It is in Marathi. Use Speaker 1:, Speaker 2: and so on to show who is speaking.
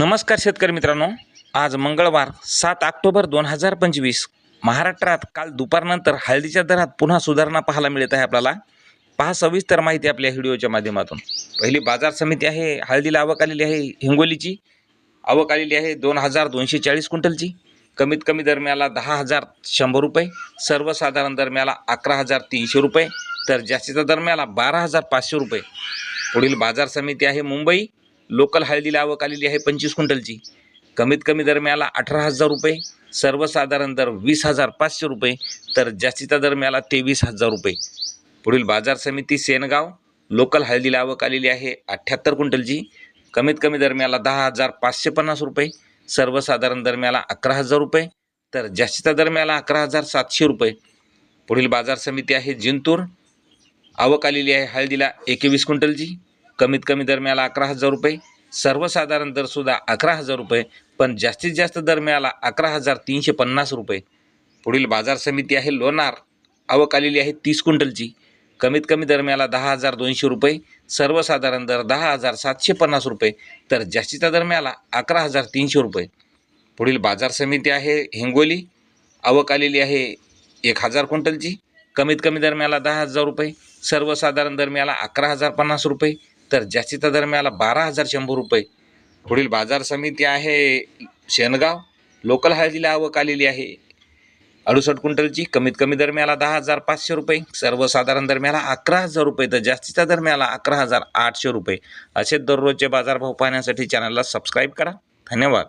Speaker 1: नमस्कार शेतकरी मित्रांनो. आज मंगळवार सात ऑक्टोबर दोन हजार पंचवीस. महाराष्ट्रात काल दुपारनंतर हळदीच्या दरात पुन्हा सुधारणा पाहायला मिळत आहे आपल्याला. पहा सविस्तर माहिती आपल्या व्हिडिओच्या माध्यमातून. पहिली बाजार समिती आहे हळदीला आवक आलेली आहे हिंगोलीची. आवक आलेली आहे दोन हजार दोनशे चाळीस क्विंटलची. कमीत कमी दरम्याला दहा हजार शंभर रुपये सर्वसाधारण दरम्याला अकरा हजार तीनशे रुपये तर जास्तीचा दरम्याला बारा हजार पाचशे रुपये. पुढील बाजार समिती आहे मुंबई. लोकल हळदीला आवक आलेली आहे पंचवीस क्विंटलची. कमीत कमी दरम्याला अठरा हजार रुपये सर्वसाधारण दर वीस हजार पाचशे रुपये तर जास्तीचा दरम्याला तेवीस हजार रुपये. पुढील बाजार समिती सेनगाव लोकल हळदीला आवक आलेली आहे अठ्ठ्याहत्तर क्विंटलची. कमीत कमी दरम्याला दहा हजार पाचशे पन्नास रुपये सर्वसाधारण दरम्याला अकरा हजार रुपये तर जास्तीचा दरम्याला अकरा हजार सातशे रुपये. पुढील बाजार समिती आहे जिंतूर. आवक आलेली आहे हळदीला एकवीस क्विंटलची. कमीत कमी दरम्याला अकरा हजार रुपये. सर्वसाधारण दरसुद्धा अकरा हजार रुपये. पण जास्तीत जास्त दरम्याला अकरा हजार तीनशे पन्नास रुपये. पुढील बाजार समिती आहे लोणार. आवक आलेली आहे तीस क्विंटलची. कमीत कमी दरम्याला दहा हजार दोनशे रुपये. सर्वसाधारण दर दहा हजार सातशे पन्नास रुपये. तर जास्तीचा दरम्याला अकरा हजार तीनशे रुपये. पुढील बाजार समिती आहे हिंगोली. आवक आलेली आहे एक हजार क्विंटलची. कमीत कमी दरम्याला दहा हजार रुपये. सर्वसाधारण दरम्याला अकरा हजार पन्नास रुपये. तर जास्तीचा दरम्याला बारा हजार शंभर रुपये. पुढील बाजार समिती आहे शेनगाव. लोकल हळदीला आवक आलेली आहे. अडुसष्ट क्विंटलची कमीत कमी दरम्याला दहा हजार पाचशे रुपये. सर्वसाधारण दरम्याला अकरा हजार रुपये. तर जास्तीच्या दरम्याला अकरा हजार आठशे रुपये. असे दररोजचे बाजारभाव पाहण्यासाठी चॅनलला सबस्क्राईब करा. धन्यवाद.